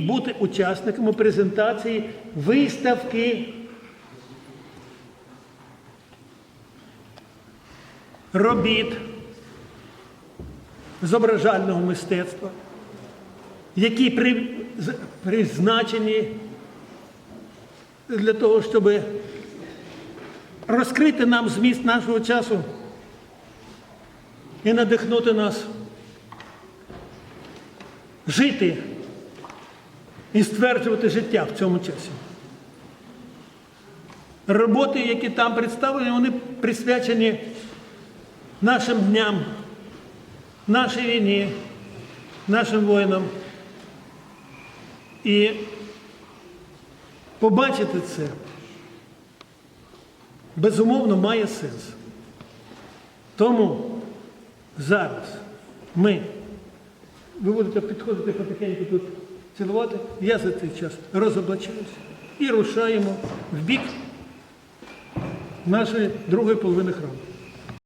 бути учасниками презентації виставки. Робіт зображального мистецтва, які при- призначені для того, щоб розкрити нам зміст нашого часу і надихнути нас жити і стверджувати життя в цьому часі. Роботи, які там представлені, вони присвячені нашим дням, нашій війні, нашим воїнам. І побачити це безумовно має сенс. Тому зараз ми, ви будете підходити потихеньку тут цілувати, я за цей час розоблачаюся і рушаємо в бік нашої другої половини храму.